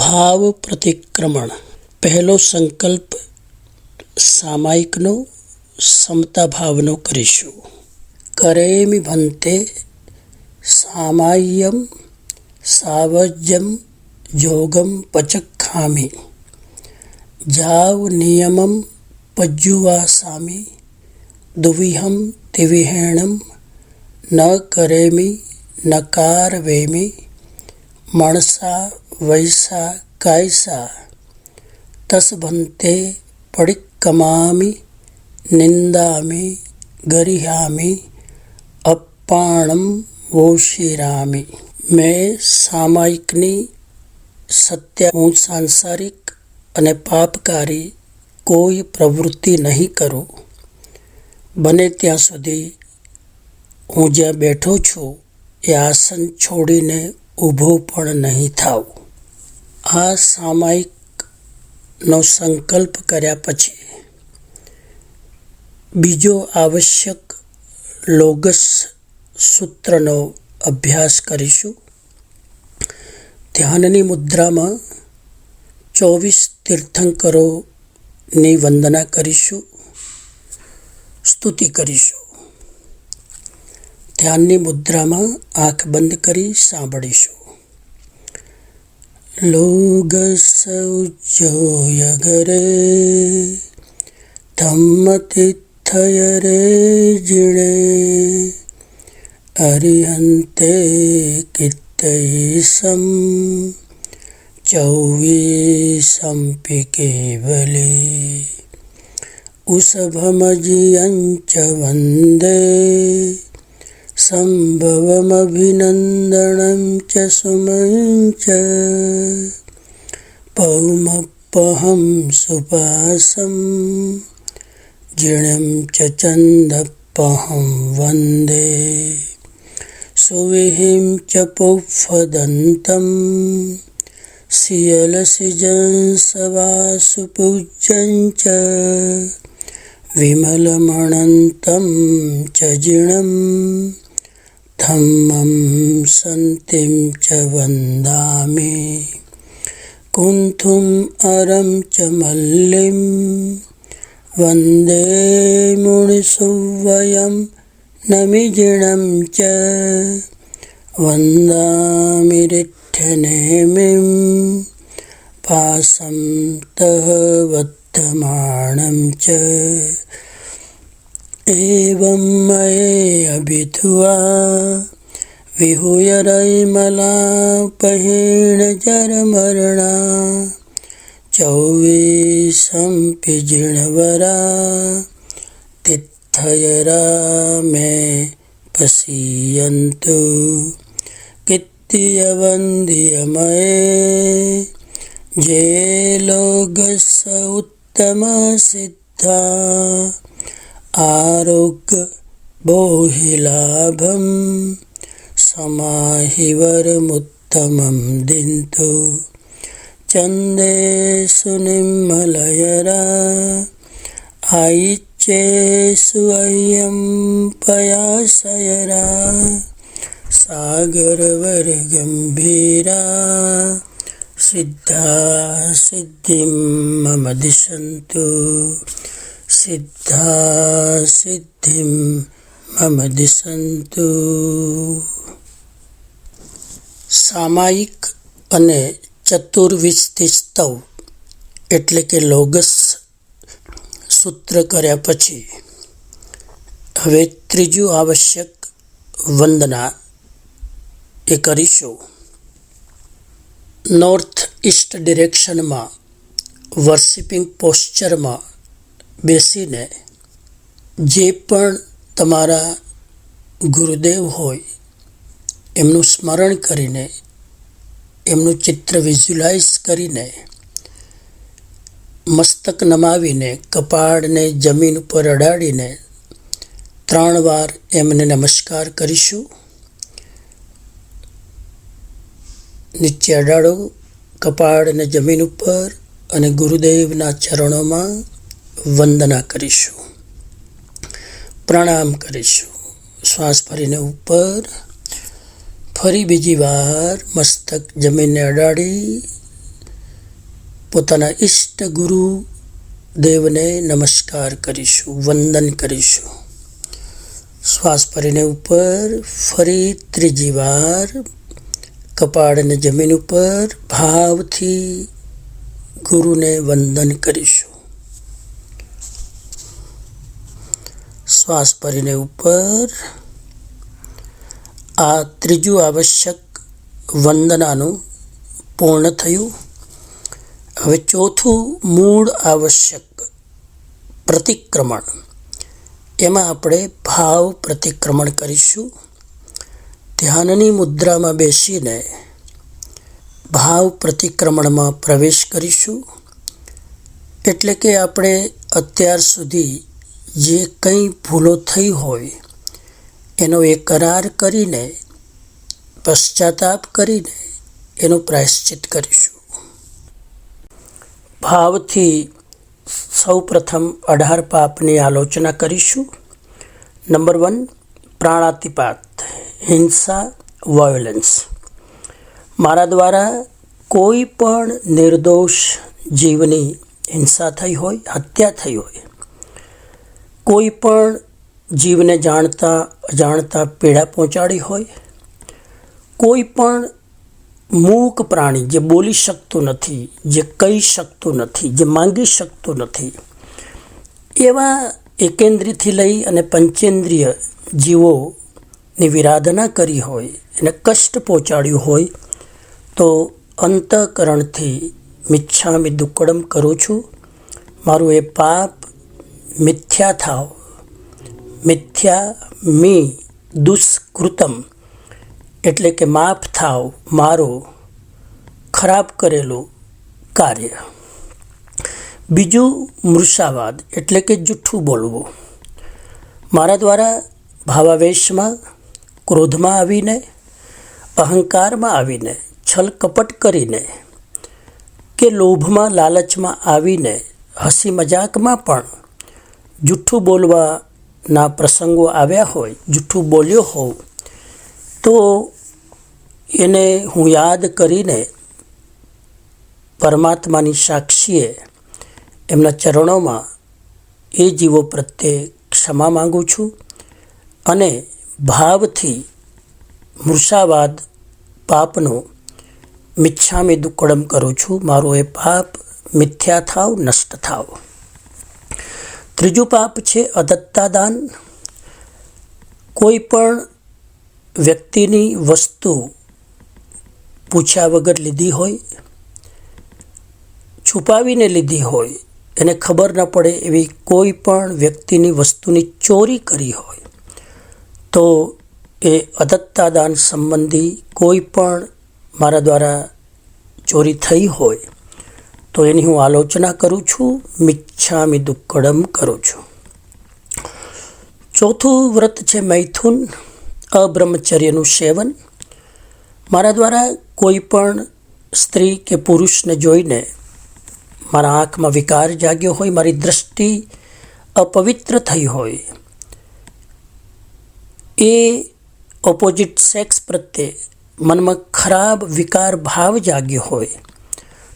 ભાવ પ્રતિક્રમણ પહેલો સંકલ્પ સામાયિકનો સમતા ભાવનો કરીશું કરેમિ ભંતે સામાય્યમ સાવજ્યમ જોગમ પચખામિ જાવ નિયમમ પજ્જુવાસામિ દુવિહમ તિવિહેણમ ન કરેમિ નકારવેમિ મણસા વૈસા કાયસા તસભંતે પડિકમામી નિંદામી ગરિહામિ અપ્પાણમ વોશિરામી મેં સામાયિકની સત્ય હું સાંસારિક અને પાપકારી કોઈ પ્રવૃત્તિ નહીં કરું બને ત્યાં સુધી હું જ્યાં બેઠો છું એ આસન છોડીને ઊભો પણ નહીં થાવ આ સામાયિકનો સંકલ્પ કર્યા પછી બીજો આવશ્યક લોગસ સૂત્રનો અભ્યાસ કરીશું. ધ્યાનની મુદ્રામાં ચોવીસ તીર્થંકરોની વંદના કરીશું. સ્તુતિ કરીશું. ધ્યાનની મુદ્રામાં આંખ બંધ કરી સાંભળીશું. લોગસૌજોય ગરે ધમ્મતિથય રે જીણે અરિહંતે કિતૈસમ ચૌવીસંપિ કેવલે ઉષભમજિયંચ વંદે सम्भवमभिनन्दनं च सुमं च पौमपहं सुपासं जिणं च चन्दपहं वन्दे सुविहिं च पुफदन्तं सियलसिजं सवासुपूज्यं च विमलमणन्तं च जिणम् धम्मं सन्तिं च वन्दामि कुन्थुम् अरं च मल्लिं वन्दे मुनिसुवयं नमिजिणं च वन्दामि रिठ्ठनेमिं पासं तः वर्धमाणं च एवं मयेऽभिधुवा विहुयरैमलापहीणजरमरणा चौवीसंपि जिणवरा तिथयरा मे पसीयन्तु कित्तियवन्द्यमये जे लोगस उत्तमसिद्धा आरोग्य बोहिलाभं समाहिवरमुत्तमं दिन्तु चन्देषु निम्मलयरा आयिच्येषु अय्यं पयासयरा सागरवरगम्भीरा सिद्धा सिद्धिं मम दिशन्तु સિદ્ધા સિદ્ધિમ મમ દિશંતુ સામાયિક અને ચતુર્વિસ્તિસ્તવ સ્તવ એટલે કે લોગસ સૂત્ર કર્યા પછી હવે ત્રીજું આવશ્યક વંદના એ કરીશું નોર્થ ઇસ્ટ ડિરેક્શનમાં વર્શિપિંગ પોસ્ચરમાં બેસીને જે પણ તમારા ગુરુદેવ હોય, એમનું સ્મરણ કરીને, એમનું ચિત્ર વિઝ્યુલાઇઝ કરીને, મસ્તક નમાવીને, કપાળને જમીન ઉપર અડાડીને, ત્રણ વાર એમને નમસ્કાર કરીશું. નીચે અડાડો, કપાળને જમીન ઉપર અને ગુરુદેવના ચરણોમાં વંદના કરીશું, પ્રણામ કરીશું, શ્વાસ ફરીને ઉપર, ફરી બીજી વાર મસ્તક જમીનને અડાડી, પોતાના ઈષ્ટ ગુરુ દેવને નમસ્કાર કરીશું, વંદન કરીશું. શ્વાસ ફરીને ઉપર, ફરી ત્રીજી વાર કપાળને જમીન ઉપર, ભાવથી ગુરુને વંદન કરીશું. શ્વાસ ભરીને ઉપર. આ ત્રીજું આવશ્યક વંદનાનું પૂર્ણ થયું. હવે ચોથું મૂળ આવશ્યક પ્રતિક્રમણ. એમાં આપણે ભાવ પ્રતિક્રમણ કરીશું. ધ્યાનની મુદ્રામાં બેસીને ભાવ પ્રતિક્રમણમાં પ્રવેશ કરીશું. એટલે કે આપણે અત્યાર સુધી જે કંઈ ભૂલો થઈ હોય, એનો એકરાર કરીને, પશ્ચાતાપ કરીને એનું પ્રાયશ્ચિત કરીશું. ભાવથી સૌ પ્રથમ અઢાર પાપની આલોચના કરીશું. નંબર વન, પ્રાણાતિપાત, હિંસા, વાયોલન્સ. મારા દ્વારા કોઈ પણ નિર્દોષ જીવની હિંસા થઈ હોય, હત્યા થઈ હોય કોઈ પણ જીવને જાણતા અજાણતા પીડા પહોંચાડી હોય કોઈ પણ મૂક પ્રાણી જે બોલી શકતું નથી, જે કહી શકતું નથી, જે માંગી શકતું નથી, એવા એકેન્દ્રિયથી લઈ અને પંચેન્દ્રિય જીવોની વિરાધના કરી હોય, એને કષ્ટ પહોંચાડ્યું હોય, તો અંતઃકરણથી મિચ્છામી દુક્કડમ કરું છું. મારું એ પાપ મિથ્યા થાવ મિથ્યા મી દુષ્કૃતમ એટલે કે માફ થાવ મારો ખરાબ કરેલું કાર્ય બીજું મૃષાવાદ એટલે કે જૂઠું બોલવું મારા દ્વારા ભાવાવેશમાં ક્રોધમાં આવીને અહંકારમાં આવીને છલ કપટ કરીને કે લોભમાં લાલચમાં આવીને હસી મજાકમાં પણ જૂઠું બોલવાના પ્રસંગો આવ્યા હોય જૂઠું બોલ્યો હોઉં, તો એને હું યાદ કરીને પરમાત્માની સાક્ષીએ એમના ચરણોમાં એ જીવો પ્રત્યે ક્ષમા માગું છું અને ભાવથી મૃષાવાદ પાપનો મિચ્છામી દુક્કડમ કરું છું. મારું એ પાપ મિથ્યા થાવ, નષ્ટ થાવ. ત્રીજું પાપ છે અદત્તાદાન. કોઈ પણ વ્યક્તિની વસ્તુ પૂછ્યા વગર લીધી હોય, છુપાવીને લીધી હોય, એને ખબર ન પડે એવી કોઈ પણ વ્યક્તિની વસ્તુની ચોરી કરી હોય, તો એ અદત્તાદાન સંબંધી કોઈ પણ મારા દ્વારા ચોરી થઈ હોય તો એની હું આલોચના કરું છું, મિચ્છામી દુક્કડમ કરું છું. ચોથું વ્રત છે મૈથુન, અબ્રહ્મચર્યનું સેવન. મારા દ્વારા કોઈ પણ સ્ત્રી કે પુરુષને જોઈને મારા આંખમાં વિકાર જાગ્યો હોય, મારી દ્રષ્ટિ અપવિત્ર થઈ હોય, એ ઓપોઝિટ સેક્સ પ્રત્યે મનમાં ખરાબ વિકાર ભાવ જાગ્યો હોય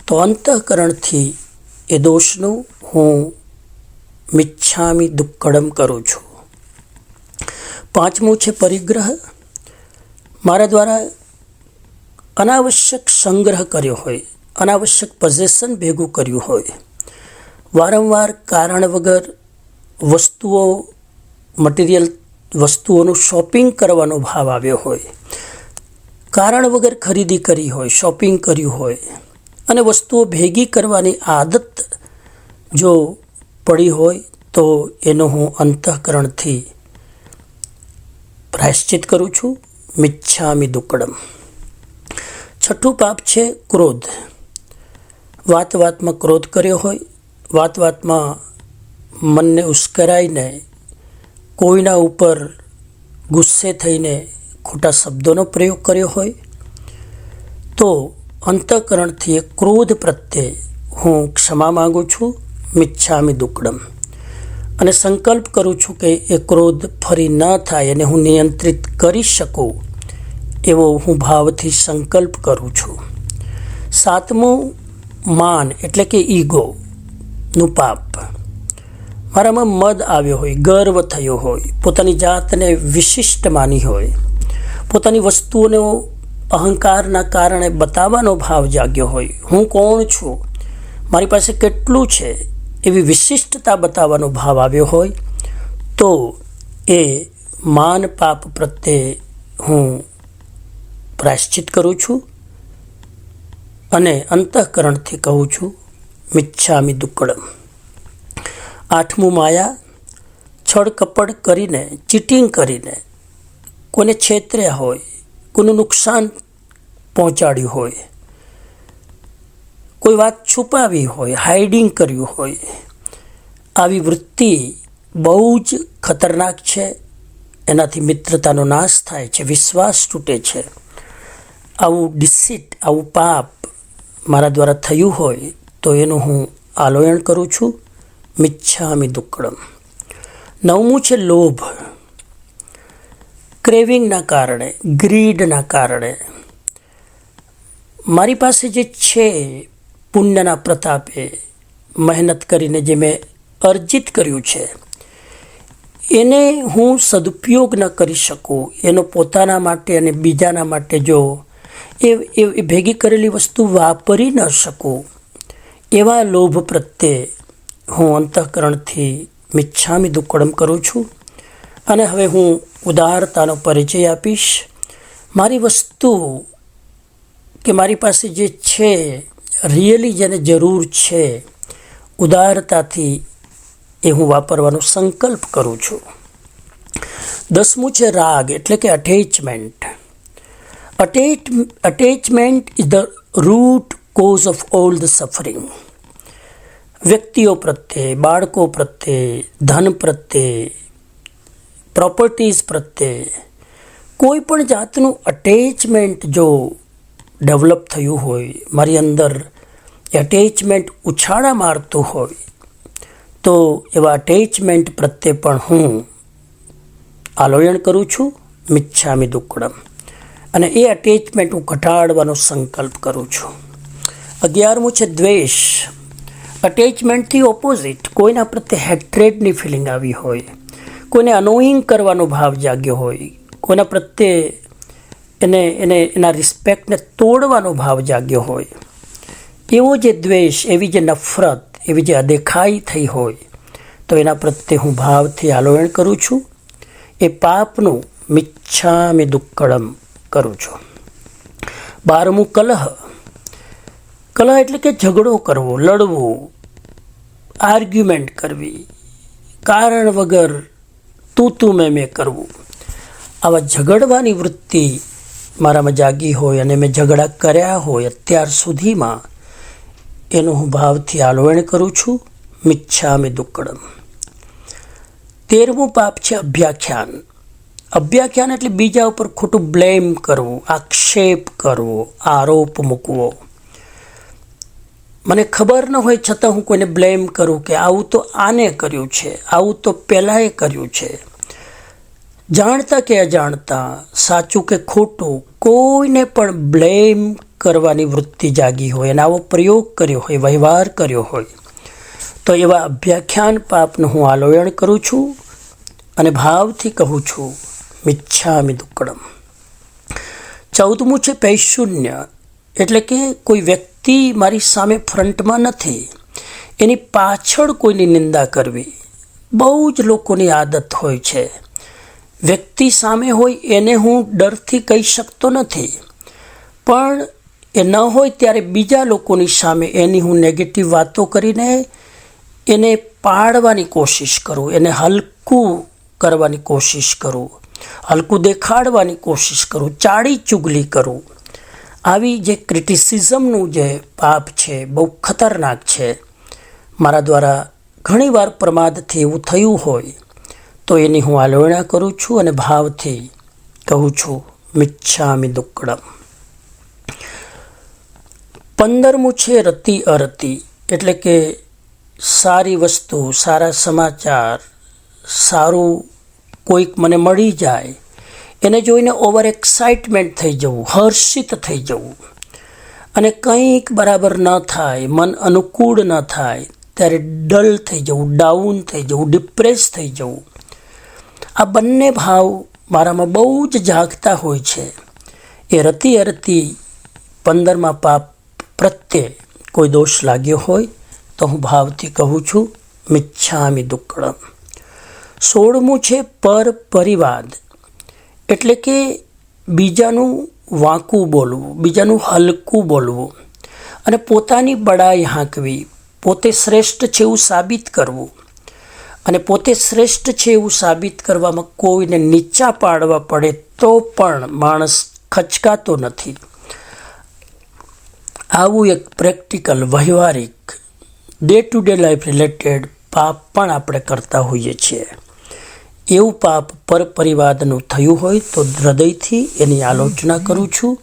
તો અંતઃકરણથી એ દોષનું હું મિચ્છામી દુક્કડમ કરું છું. પાંચમું છે પરિગ્રહ. મારા દ્વારા અનાવશ્યક સંગ્રહ કર્યો હોય, અનાવશ્યક પોઝેશન ભેગું કર્યું હોય. વારંવાર કારણ વગર વસ્તુઓ મટીરિયલ વસ્તુઓનું શોપિંગ કરવાનો ભાવ આવ્યો હોય. કારણ વગર ખરીદી કરી હોય શોપિંગ કર્યું હોય. અને વસ્તુઓ ભેગી કરવાની આદત જો પડી હોય તો એનો હું અંતઃકરણથી પ્રાયશ્ચિત કરું છું. મિચ્છામી દુકડમ. છઠ્ઠું પાપ છે ક્રોધ. વાત વાતમાં ક્રોધ કર્યો હોય, વાત વાતમાં મનને ઉશ્કેરાઈને કોઈના ઉપર ગુસ્સે થઈને ખોટા શબ્દોનો પ્રયોગ કર્યો હોય, તો અંતઃકરણથી ક્રોધ પ્રત્યે હું ક્ષમા માગું છું, મિચ્છામી દુકડમ. અને સંકલ્પ કરું છું કે એ ક્રોધ ફરી ન થાય અને હું નિયંત્રિત કરી શકું, એવો હું ભાવથી સંકલ્પ કરું છું. સાતમું માન એટલે કે ઈગોનું પાપ. મારામાં મદ આવ્યો હોય, ગર્વ થયો હોય, પોતાની જાતને વિશિષ્ટ માની હોય, પોતાની વસ્તુઓનો અહંકારના કારણે બતાવવાનો ભાવ જાગ્યો હોય, હું કોણ છું? મારી પાસે કેટલું છે? એવી વિશિષ્ટતા બતાવવાનો ભાવ આવ્યો હોય, તો એ માન પાપ પ્રત્યે હું પ્રાયશ્ચિત કરું છું અને અંતઃકરણથી કહું છું, મિચ્છામી દુક્કડમ. આઠમું માયા છળ કપડ કરીને, ચીટિંગ કરીને, કોને છેતર્યા હોય, કોનું નુકસાન પહોંચાડ્યું હોય. કોઈ વાત છુપાવી હોય હાઇડિંગ કર્યું હોય. આવી વૃત્તિ બહુ જ ખતરનાક છે. એનાથી મિત્રતાનો નાશ થાય છે, વિશ્વાસ તૂટે છે. આવું ડિસિટ આવું પાપ મારા દ્વારા થયું હોય, તો એનું હું આલોયન કરું છું. મિચ્છામી દુક્કડમ. નવમું છે લોભ. ક્રેવિંગના કારણે ગ્રીડના કારણે. મારી પાસે જે છે પુણ્યના પ્રતાપે મહેનત કરીને જે મેં અર્જિત કર્યું છે, એને હું સદુપયોગ ન કરી શકું. એનો પોતાના માટે અને બીજાના માટે જો એ એ ભેગી કરેલી વસ્તુ વાપરી ન શકું, એવા લોભ પ્રત્યે હું અંતઃકરણથી મિચ્છામી દુક્કડમ કરું છું. અને હવે હું ઉદારતાનો પરિચય આપીશ. મારી વસ્તુ કે મારી પાસે જે છે, રિયલી જેને જરૂર છે, ઉદારતાથી એ હું વાપરવાનો સંકલ્પ કરું છું. દસમું છે રાગ, એટલે કે attachment attach attachment is the root cause of all the suffering વ્યક્તિઓ પ્રત્યે, બાળકો પ્રત્યે, ધન પ્રત્યે પ્રોપર્ટીઝ પ્રત્યે, કોઈ પણ જાતનું અટેચમેન્ટ જો ડેવલપ થયું હોય, મારી અંદર એટેચમેન્ટ ઉછાળા મારતું હોય, તો એવા અટેચમેન્ટ પ્રત્યે પણ હું આલોયણ કરું છું, મિચ્છામી દુક્કડમ અને એ અટેચમેન્ટ હું ઘટાડવાનો સંકલ્પ કરું છું. અગિયારમું છે દ્વેષ. અટેચમેન્ટથી ઓપોઝિટ કોઈના પ્રત્યે હેટ્રેડની ફિલિંગ આવી હોય, કોઈને અનોઈંગ કરવાનો ભાવ જાગ્યો હોય, કોઈના પ્રત્યે એને એને, એના રિસ્પેક્ટને તોડવાનો ભાવ જાગ્યો હોય. એવો જે દ્વેષ, એવી જે નફરત, એવી જે અદેખાઈ થઈ હોય, તો એના પ્રત્યે હું ભાવથી આલોયણ કરું છું. એ પાપનું મિચ્છામી દુક્કડમ કરું છું. બારમું કલહ. કલહ એટલે કે ઝઘડો કરવો, લડવું આર્ગ્યુમેન્ટ કરવી, કારણ વગર તું તું મેં મેં કરવું. આવા ઝઘડવાની વૃત્તિ મારામાં જાગી હોય અને મેં ઝઘડા કર્યા હોય, અત્યાર સુધીમાં એનું હું ભાવથી આલોવણ કરું છું. મિચ્છામી દુક્કડમ. તેરમું પાપ છે અભ્યાખ્યાન. અભ્યાખ્યાન એટલે બીજા ઉપર ખોટું બ્લેમ કરવું, આક્ષેપ કરવો, આરોપ મૂકવો. મને ખબર ન હોય, છતાં હું કોઈને બ્લેમ કરું કે આવું તો આને કર્યું છે, આવું તો પહેલાંએ કર્યું છે. જાણતા કે અજાણતા, સાચું કે ખોટું, કોઈને પણ બ્લેમ કરવાની વૃત્તિ જાગી હોય અને આવો પ્રયોગ કર્યો હોય, વ્યવહાર કર્યો હોય. તો એવા અભ્યાખ્યાન પાપનું હું આલોયણ કરું છું અને ભાવથી કહું છું, મિચ્છામી દુક્કડમ. ચૌદમું છે પૈશૂન્ય, એટલે કે કોઈ વ્યક્તિ મારી સામે ફ્રન્ટમાં નથી, એની પાછળ કોઈની નિંદા કરવી, બહુ જ લોકોની આદત હોય છે. વ્યક્તિ સામે હોય એને હું ડરથી કહી શકતો નથી. પણ એ ન હોય ત્યારે બીજા લોકોની સામે એની હું નેગેટિવ વાતો કરીને એને પાડવાની કોશિશ કરું, એને હલકું કરવાની કોશિશ કરું, હલકું દેખાડવાની કોશિશ કરું ચાડી ચુગલી કરું. આવી જે ક્રિટિસિઝમનું જે પાપ છે, બહુ ખતરનાક છે, મારા દ્વારા ઘણીવાર પ્રમાદથી એવું થયું હોય તો એની હું આલોચના કરું છું અને ભાવથી કહું છું, મિચ્છામી દુક્કડમ. પંદરમું છે રતિ અરતિ, એટલે કે સારી વસ્તુ, સારા સમાચાર, સારું કોઈક મને મળી જાય, એને જોઈને ઓવર એક્સાઇટમેન્ટ થઈ જવું, હર્ષિત થઈ જવું. અને કંઈક બરાબર ન થાય, મન અનુકૂળ ન થાય, ત્યારે ડલ થઈ જવું ડાઉન થઈ જવું ડિપ્રેસ થઈ જવું. આ બંને ભાવ મારામાં બહુ જ જાગતા હોય છે. એ રતી અરતી પંદરમાં પાપ પ્રત્યે કોઈ દોષ લાગ્યો હોય તો હું ભાવથી કહું છું, મિચ્છામી દુક્કડમ. સોળમું છે પર પરિવાદ. એટલે કે બીજાનું વાંકું બોલવું, બીજાનું હલકું બોલવું અને પોતાની બડાઈ હાંકવી, પોતે શ્રેષ્ઠ છે એવું સાબિત કરવું. અને પોતે શ્રેષ્ઠ છે એવું સાબિત કરવામાં કોઈને નીચા પાડવા પડે તો પણ માણસ ખચકાતો નથી. આવું એક પ્રેક્ટિકલ, વ્યવહારિક day to day life related પાપ પણ આપણે કરતા હોઈએ છીએ. એવું પાપ પર પરિવાદનું થયું હોય તો હૃદયથી એની આલોચના કરું છું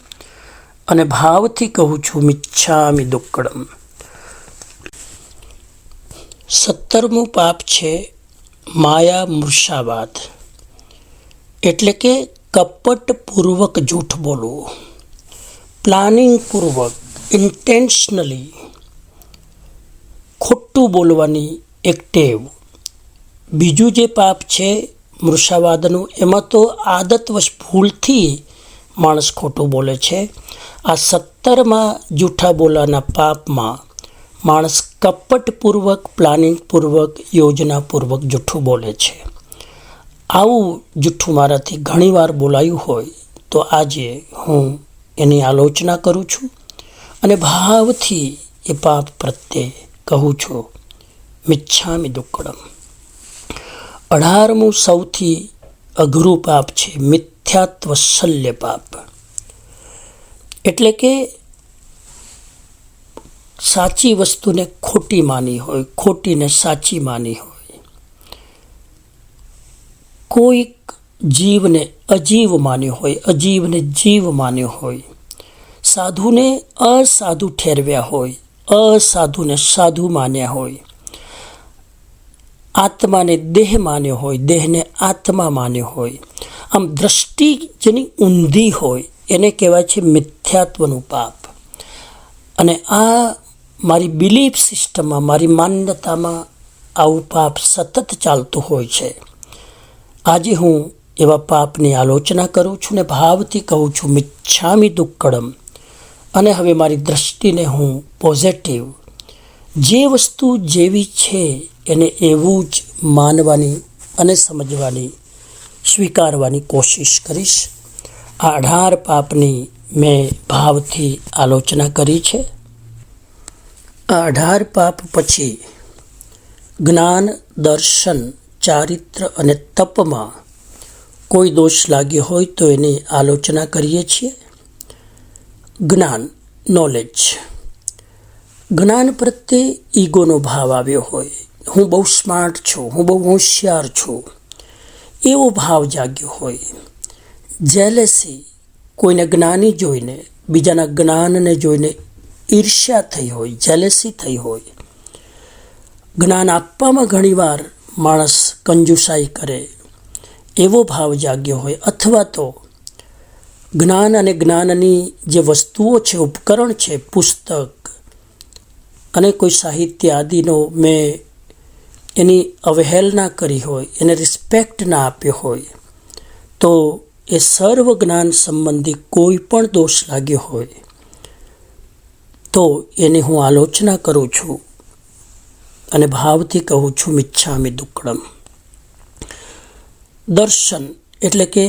અને ભાવથી કહું છું, મિચ્છામી દુક્કડમ. સત્તરમું પાપ છે માયા મૃષાવાદ એટલે કે કપટપૂર્વક જૂઠ બોલવું. પ્લાનિંગપૂર્વક ઇન્ટેન્શનલી ખોટું બોલવાની એક ટેવ. બીજું જે પાપ છે મૃષાવાદનું એમાં તો આદતવશ ભૂલથી માણસ ખોટું બોલે છે. આ સત્તરમાં જૂઠા બોલાના પાપમાં માણસ કપટપૂર્વક, પ્લાનિંગપૂર્વક, યોજનાપૂર્વક જૂઠું બોલે છે. આવું જૂઠું મારાથી ઘણીવાર બોલાયું હોય તો આજે હું એની આલોચના કરું છું અને ભાવથી એ પાપ પ્રત્યે કહું છું. મિચ્છામી દુક્કડમ. અઢારમું સૌથી અઘરું પાપ છે મિથ્યાત્વ શલ્ય પાપ. એટલે કે સાચી વસ્તુને ખોટી માની હોય, ખોટીને સાચી માની હોય. કોઈક જીવને અજીવ માન્યો હોય, અજીવને જીવ માન્યો હોય, સાધુને અસાધુ ઠેરવ્યા હોય, અસાધુને સાધુ માન્યા હોય, આત્માને દેહ માન્યો હોય, દેહને આત્મા માન્યો હોય, આમ દ્રષ્ટિ જેની ઊંધી હોય, એને કહેવાય છે મિથ્યાત્વનું પાપ. અને આ મારી બિલીફ સિસ્ટમમાં મારી માન્યતામાં આવું પાપ સતત ચાલતું હોય છે. આજે હું એવા પાપની આલોચના કરું છું ને ભાવથી કહું છું, મિચ્છામી દુક્કડમ. અને હવે મારી દ્રષ્ટિને હું પોઝિટિવ જે વસ્તુ જેવી છે, એને એવું જ માનવાની અને સમજવાની, સ્વીકારવાની કોશિશ કરીશ. આ અઢાર પાપની મેં ભાવથી આલોચના કરી છે. અઢાર પાપ પછી જ્ઞાન, દર્શન, ચારિત્ર અને તપમાં કોઈ દોષ લાગ્યો હોય તો એની આલોચના કરીએ છીએ. જ્ઞાન નોલેજ જ્ઞાન પ્રત્યે ઈગોનો ભાવ આવ્યો હોય. હું બહુ સ્માર્ટ છું, હું બહુ હોશિયાર છું. એવો ભાવ જાગ્યો હોય. જેલેસી કોઈને જ્ઞાની જોઈને, બીજાના જ્ઞાનને જોઈને ઈર્ષ્યા થઈ હોય જેલેસી થઈ હોય. જ્ઞાન આપવામાં ઘણીવાર માણસ કંજુસાઈ કરે, એવો ભાવ જાગ્યો હોય. અથવા તો જ્ઞાન અને જ્ઞાનની જે વસ્તુઓ છે, ઉપકરણ છે, પુસ્તક અને કોઈ સાહિત્ય આદિનો મેં એની અવહેલના કરી હોય, એને રિસ્પેક્ટ ના આપ્યો હોય, તો એ સર્વ જ્ઞાન સંબંધી કોઈ પણ દોષ લાગ્યો હોય. તો એની હું આલોચના કરું છું અને ભાવથી કહું છું, મિચ્છામી દુક્કડમ. દર્શન એટલે કે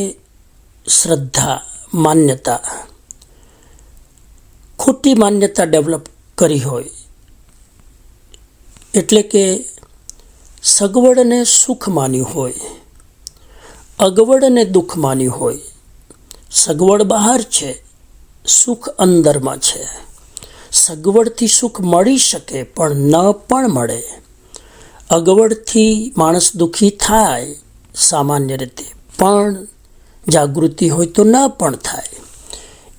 શ્રદ્ધા, માન્યતા. ખોટી માન્યતા ડેવલપ કરી હોય એટલે કે સગવડને સુખ માન્યું હોય, અગવડને દુઃખ માન્યું હોય. સગવડ બહાર છે, સુખ અંદરમાં છે. સગવડથી સુખ મળી શકે, પણ ન પણ મળે. અગવડથી માણસ દુઃખી થાય, સામાન્ય રીતે. પણ જાગૃતિ હોય તો ન પણ થાય.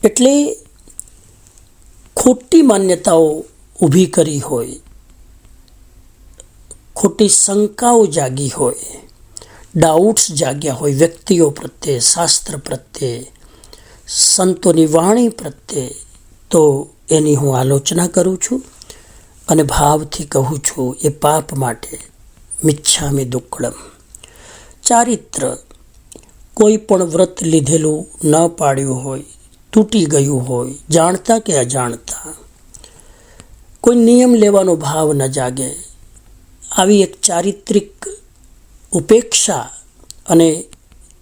એટલે ખોટી માન્યતાઓ ઊભી કરી હોય, ખોટી શંકાઓ જાગી હોય, ડાઉટ્સ જાગ્યા હોય, વ્યક્તિઓ પ્રત્યે, શાસ્ત્ર પ્રત્યે, સંતોની વાણી પ્રત્યે, તો એની હું આલોચના કરું છું અને ભાવથી કહું છું, એ પાપ માટે મિચ્છામી દુક્કડમ. ચારિત્ર, કોઈ પણ વ્રત લીધેલું ન પાડ્યું હોય, તૂટી ગયું હોય, જાણતા કે અજાણતા, કોઈ નિયમ લેવાનો ભાવ ન જાગે, આવી એક ચારિત્રિક ઉપેક્ષા અને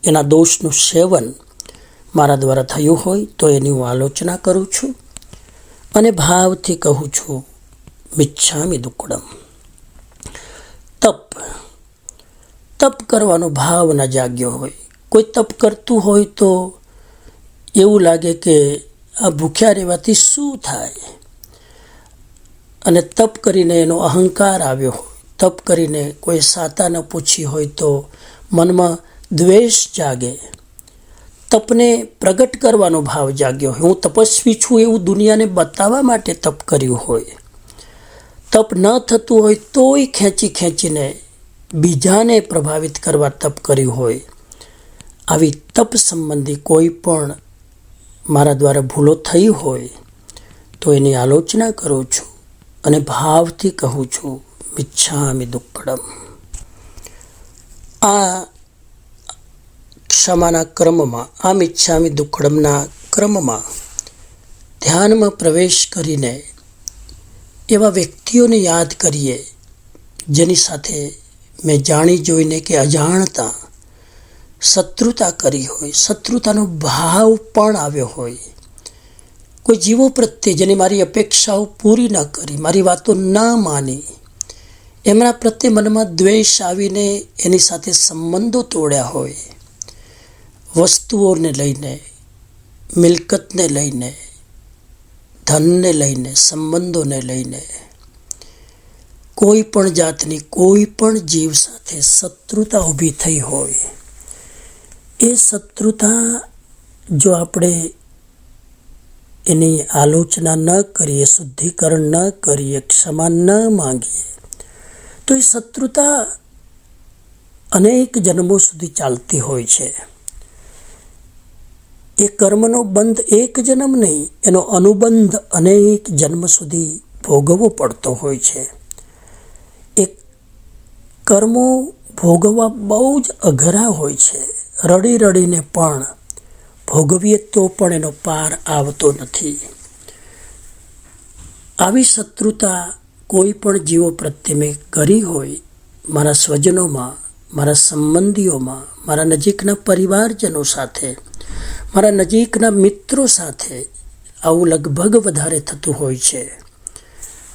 એના દોષનું સેવન મારા દ્વારા થયું હોય, તો એની હું આલોચના કરું છું. અને ભાવથી કહું છું, મિચ્છામી દુક્કડમ તપ. તપ કરવાનો ભાવ ન જાગ્યો હોય. કોઈ તપ કરતું હોય તો એવું લાગે કે આ ભૂખ્યા રહેવાથી શું થાય? અને તપ કરીને એનો અહંકાર આવ્યો હોય. તપ કરીને કોઈ સાતા ન પૂછી હોય તો મનમાં દ્વેષ જાગે. તપને પ્રગટ કરવાનો ભાવ જાગ્યો. હોય હું તપસ્વી છું એવું દુનિયાને બતાવવા માટે તપ કર્યું હોય. તપ ન થતું હોય તોય ખેંચી ખેંચીને બીજાને પ્રભાવિત કરવા તપ કર્યું હોય. આવી તપ સંબંધી કોઈ પણ મારા દ્વારા ભૂલો થઈ હોય તો એની આલોચના કરું છું અને ભાવથી કહું છું, મિચ્છામી દુક્કડમ. આ ક્ષમાના ક્રમમાં આમ ઈચ્છામી દુક્કડમના ક્રમમાં ધ્યાનમાં પ્રવેશ કરીને એવા વ્યક્તિઓને યાદ કરીએ, જેની સાથે મેં જાણી જોઈને કે અજાણતા શત્રુતા કરી હોય, શત્રુતાનો ભાવ પણ આવ્યો હોય. કોઈ જીવો પ્રત્યે જેની મારી અપેક્ષાઓ પૂરી ન કરી, મારી વાતો ન માની, એમના પ્રત્યે મનમાં દ્વેષ આવીને એની સાથે સંબંધો તોડ્યા હોય. વસ્તુઓને લઈને, મિલકતને લઈને, ધનને લઈને, સંબંધોને લઈને, કોઈ પણ જાતની, કોઈ પણ જીવ સાથે શત્રુતા ઊભી થઈ હોય, એ શત્રુતા જો આપણે એની આલોચના ન કરીએ, શુદ્ધિકરણ ન કરીએ, ક્ષમા ન માંગીએ, તો એ શત્રુતા અનેક જન્મો સુધી ચાલતી હોય છે. એ કર્મનો બંધ એક જન્મ નહીં, એનો અનુબંધ અનેક જન્મ સુધી ભોગવવો પડતો હોય છે. એ કર્મો ભોગવવા બહુ જ અઘરા હોય છે. રડી રડીને પણ ભોગવીએ તો પણ એનો પાર આવતો નથી. આવી શત્રુતા કોઈ પણ જીવો પ્રત્યે મેં કરી હોય, મારા સ્વજનોમાં, મારા સંબંધીઓમાં, મારા નજીકના પરિવારજનો સાથે મારા નજીકના મિત્રો સાથે આવું લગભગ વધારે થતું હોય છે.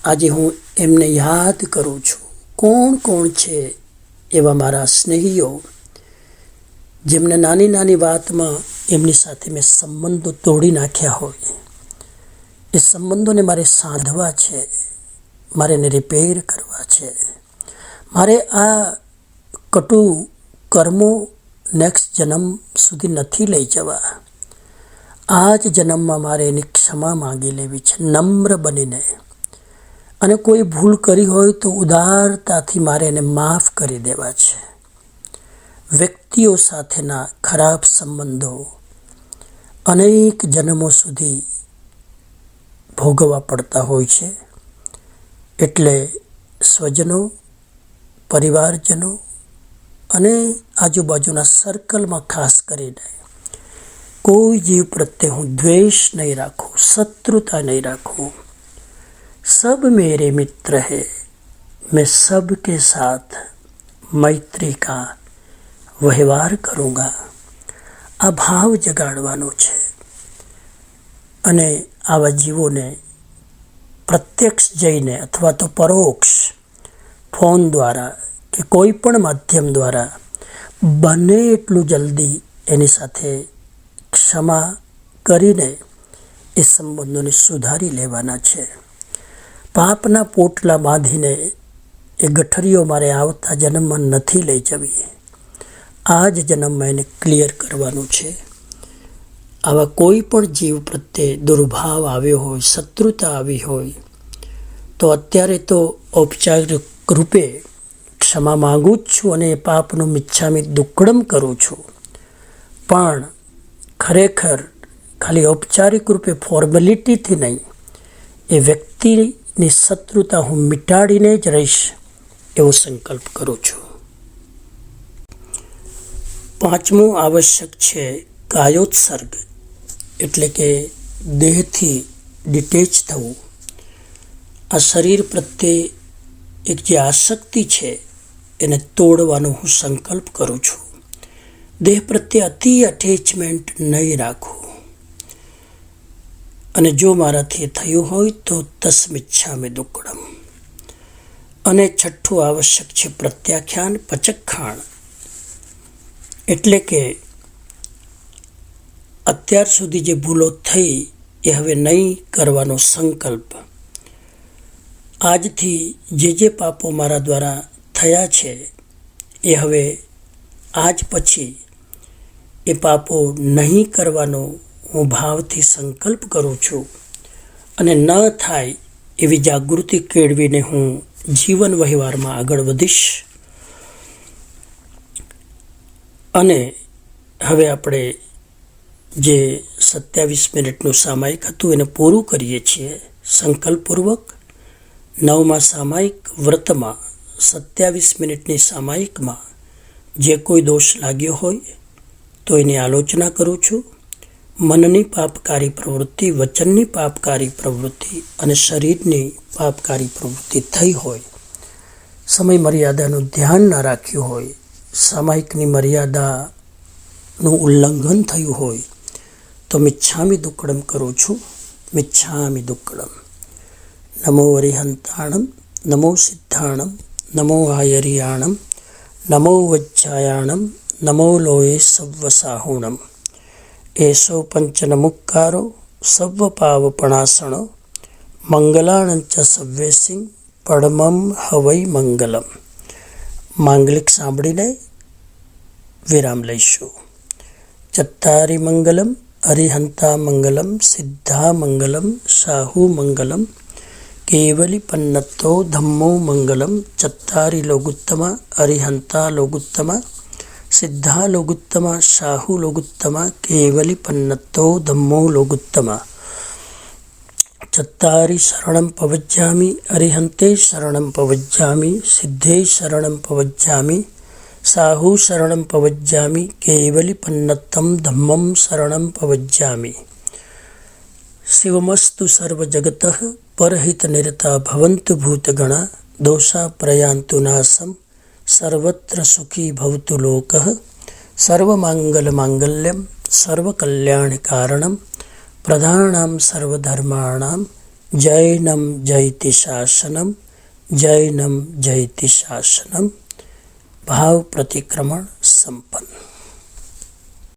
આજે હું એમને યાદ કરું છું. કોણ કોણ છે એવા મારા સ્નેહીઓ? જેમને નાની નાની વાતમાં એમની સાથે મેં સંબંધો તોડી નાખ્યા હોય. એ સંબંધોને મારે સાંધવા છે. મારે એને રિપેર કરવા છે. મારે આ કટુ કર્મો નેક્સ્ટ જન્મ સુધી નથી લઈ જવા. આ જ જન્મમાં મારે એની ક્ષમા માંગી લેવી છે, નમ્ર બનીને. અને કોઈ ભૂલ કરી હોય તો ઉદારતાથી મારે એને માફ કરી દેવા છે. વ્યક્તિઓ સાથેના ખરાબ સંબંધો અનેક જન્મો સુધી ભોગવવા પડતા હોય છે. એટલે સ્વજનો, પરિવારજનો અને આજુબાજુના સર્કલમાં ખાસ કરીને કોઈ જીવ પ્રત્યે હું દ્વેષ નહીં રાખું, શત્રુતા નહીં રાખું. સબ મેરે मित्र है मैं सब के साथ મૈત્રી કા વ્યવહાર કરૂંગા. આ ભાવ જગાડવાનો છે. અને આવા જીવોને પ્રત્યક્ષ જઈને અથવા તો પરોક્ષ ફોન દ્વારા કે કોઈ પણ માધ્યમ દ્વારા બને એટલું જલ્દી એની સાથે ક્ષમા કરીને એ સંબંધોને સુધારી લેવાના છે. પાપના પોટલા બાંધીને એ ગઠરીઓ મારે આવતા જન્મમાં નથી લઈ જવી. આ જ જન્મમાં એને ક્લિયર કરવાનું છે. આવા કોઈ પણ જીવ પ્રત્યે દુર્ભાવ આવ્યો હોય, શત્રુતા આવી હોય, તો અત્યારે તો ઔપચારિક રૂપે ક્ષમા માગું જ છું અને એ પાપનું મિચ્છામી દુક્કડમ કરું છું. પણ ખરેખર ખાલી ઔપચારિક રૂપે ફોર્મેલિટીથી નહીં, એ વ્યક્તિની શત્રુતા હું મિટાડીને જ રહીશ એવો સંકલ્પ કરું છું. પાંચમું આવશ્યક છે કાયોત્સર્ગ એટલે કે દેહથી ડિટેચ થવું. આ શરીર પ્રત્યે એક જે આસક્તિ છે એને તોડવાનો હું સંકલ્પ કરું છું. દેહ પ્રત્યે અતિ અટેચમેન્ટ નહીં રાખવું અને જો મારાથી થયું હોય તો તસ્મિચ્છામી દુક્કડમ. અને છઠ્ઠું આવશ્યક છે પ્રત્યાખ્યાન પચખાણ એટલે કે અત્યાર સુધી જે ભૂલો થઈ એ હવે નહીં કરવાનો સંકલ્પ. આજથી જે જે પાપો મારા દ્વારા થયા છે એ હવે આજ પછી એ પાપો નહીં કરવાનો હું ભાવથી સંકલ્પ કરું છું અને ન થાય એવી જાગૃતિ કેળવીને હું જીવન વહેવારમાં આગળ વધીશ. અને હવે આપણે જે સત્યાવીસ મિનિટનું સામાયિક હતું એને પૂરું કરીએ છીએ. સંકલ્પપૂર્વક નવમા સામાયિક વ્રતમાં સત્યાવીસ મિનિટની સામાયિકમાં જે કોઈ દોષ લાગ્યો હોય તો એની આલોચના કરું છું. મનની પાપકારી પ્રવૃત્તિ, વચનની પાપકારી પ્રવૃત્તિ અને શરીરની પાપકારી પ્રવૃત્તિ થઈ હોય. સમય મર્યાદાનું ધ્યાન ન રાખ્યું હોય. સામાયિકની મર્યાદાનું ઉલ્લંઘન થયું હોય. તો મિચ્છામી દુક્કડમ કરું છું. મિચ્છામી દુક્કડમ નમો હરિહંતાણમ, નમો સિદ્ધાણમ, નમો આયરિયાણમ, નમો વજ્જાયાણમ નમો લોયે સવ્વસાહુણમ એસો પંચનમુક્કારો સવ્વપાવપણાસણો મંગલાણંચ સવ્યસિંહ પડમમ હવૈ મંગલમ માંગલિક સાંભળીને વિરામ લઈશું ચત્તારી મંગલમ હરિહંતા મંગલમ સિદ્ધા મંગલમ સાહુ મંગલમ કેવલી પન્નતો ધમ્મો મંગલમ ચત્તારી લોગુત્તಮ હરિહંતા લોગુત્તಮ ಸಿದ್ಧಾ ಲೋಗುತ್ತಮ ಶಾಹು ಲೋಗುತ್ತಮ ಕೇವಲಿ ಪನ್ನತ್ತೋ ಧಮ್ಮೋ ಲೋಗುತ್ತಮ ಚತ್ತಾರಿ ಶರಣಂ ಪವಜ್ಜಾಮಿ ಅರಿಹಂತೆ ಶರಣಂ ಪವಜ್ಜಾಮಿ ಸಿದ್ಧೇ ಶರಣಂ ಪವಜ್ಜಾಮಿ ಸಾಹು ಶರಣಂ ಪವಜ್ಜಾಮಿ ಕೇವಲಿ ಪನ್ನತ್ತಂ ಧಮ್ಮಂ ಶರಣಂ ಪವಜ್ಜಾಮಿ ಶಿವಮಸ್ತು ಸರ್ವಜಗತಃ ಪರಹಿತ ನಿರತ ಭವಂತು ಭೂತಗಣ ದೋಷ ಪ್ರಯಾಂತು ನಾಸಂ સર્વત્ર સુખી ભવતુ લોક સર્વમાંગલમાંગલ્યમ સર્વકલ્યાણકારણમ પ્રધાનામ સર્વધર્માણામ જૈનમ જયતિ શાસનમ જૈનમ જયતિ શાસનમ ભાવ પ્રતિક્રમણ સંપન્ન